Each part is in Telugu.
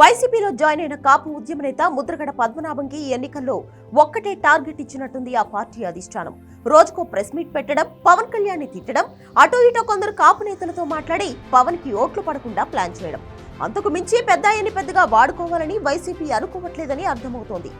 వైసీపీలో జాయిన్ అయిన కాపు ఉద్యమ నేత ముద్రగడ పద్మనాభంకి ఈ ఎన్నికల్లో ఒక్కటే టార్గెట్ ఇచ్చినట్టుంది ఆ పార్టీ అధిష్టానం. రోజుకో ప్రెస్ మీట్ పెట్టడం పవన్ కళ్యాణ్ని తిట్టడం అటో ఇటో కొందరు కాపు నేతలతో మాట్లాడి పవన్కి ఓట్లు పడకుండా ప్లాన్ చేయడం. అంతకు మించి పెద్ద ఆయన్ని పెద్దగా వాడుకోవాలని వైసీపీ అనుకోవట్లేదని అర్థమవుతోంది.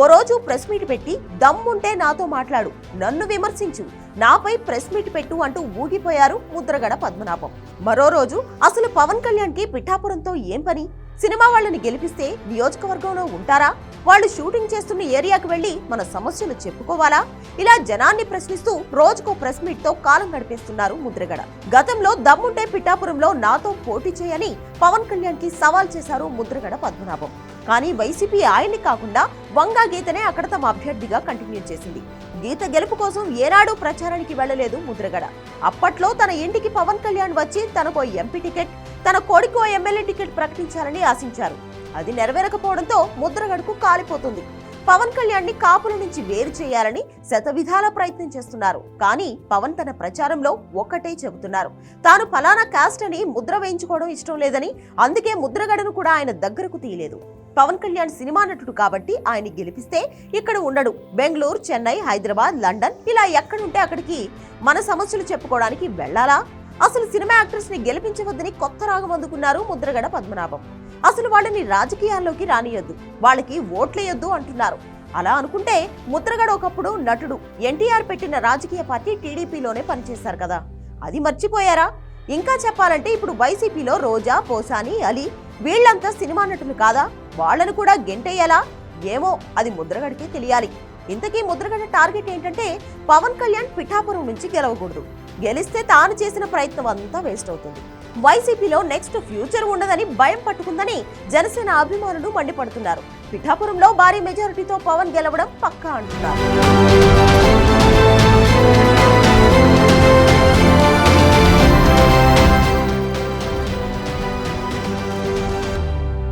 ఓ రోజు ప్రెస్ మీట్ పెట్టి దమ్ముంటే నాతో మాట్లాడు నన్ను విమర్శించు నాపై ప్రెస్ మీట్ పెట్టు అంటూ ఊగిపోయారు ముద్రగడ పద్మనాభం. మరో రోజు అసలు పవన్ కళ్యాణ్కి పిఠాపురంతో ఏం పని? సినిమా వాళ్ళని గెలిపిస్తే నియోజకవర్గంలో ఉంటారా? వాళ్ళు షూటింగ్ చేస్తున్న ఏరియాకు వెళ్ళి మన సమస్యలు చెప్పుకోవాలా? ఇలా జనాన్ని ప్రశ్నిస్తూ రోజుకో ప్రెస్ మీట్తో కాలం గడిపేస్తున్నారు ముద్రగడ. గతంలో దమ్ముంటే పిఠాపురంలో నాతో పోటీ చేయని పవన్ కళ్యాణ్కి సవాల్ చేశారు ముద్రగడ పద్మనాభం. కానీ వైసీపీ ఆయన్ని కాకుండా వంగా గీతనే అక్కడ తమ అభ్యర్థిగా కంటిన్యూ చేసింది. గీత గెలుపు కోసం ఏనాడు ప్రచారానికి వెళ్ళలేదు ముద్రగడ. అప్పట్లో తన ఇంటికి పవన్ కళ్యాణ్ వచ్చి తనకు ఎంపీ టికెట్ తన కొడుకు ఎమ్మెల్యే టికెట్ ప్రకటించాలని ఆశించారు. అది నెరవేరకపోవడంతో ముద్రగడకు కాలిపోతుంది. పవన్ కళ్యాణ్ని కాపుల నుంచి వేరు చేయాలని శతవిధాల ప్రయత్నం చేస్తున్నారు. కానీ పవన్ తన ప్రచారంలో ఒక్కటే చెబుతున్నారు. తాను ఫలానా కాస్ట్ అని ముద్ర వేయించుకోవడం ఇష్టం లేదని అందుకే ముద్రగడను కూడా ఆయన దగ్గరకు తీయలేదు. పవన్ కళ్యాణ్ సినిమా నటుడు కాబట్టి ఆయన గెలిపిస్తే ఇక్కడ ఉండడు. బెంగళూరు చెన్నై హైదరాబాద్ లండన్ ఇలా ఎక్కడుంటే అక్కడికి మన సమస్యలు చెప్పుకోవడానికి వెళ్ళాలా? అసలు సినిమా యాక్ట్రెస్ని గెలిపించవద్దని కొత్త రాగం అందుకున్నారు ముద్రగడ పద్మనాభం. అసలు వాళ్ళని రాజకీయాల్లోకి రానియొద్దు వాళ్ళకి ఓట్లేయొద్దు అంటున్నారు. అలా అనుకుంటే ముద్రగడ ఒకప్పుడు నటుడు ఎన్టీఆర్ పెట్టిన రాజకీయ పార్టీ టీడీపీలోనే పనిచేశారు కదా. అది మర్చిపోయారా? ఇంకా చెప్పాలంటే ఇప్పుడు వైసీపీలో రోజా పోసాని అలీ వీళ్ళంతా సినిమా నటులు కాదా? వాళ్ళను కూడా గెంటేయాలా? ఏమో అది ముద్రగడికే తెలియాలి. ఇంతకీ ముద్రగడ టార్గెట్ ఏంటంటే పవన్ కళ్యాణ్ పిఠాపురం నుంచి గెలవకూడదు. గెలిస్తే తాను చేసిన ప్రయత్నం అంతా వేస్ట్ అవుతుంది. వైసీపీలో నెక్స్ట్ ఫ్యూచర్ ఉండదని భయం పట్టుకుందని జనసేన అభిమానులు మండిపడుతున్నారు. పిఠాపురంలో భారీ మెజారిటీతో పవన్ గెలవడం పక్కా అంటున్నారు.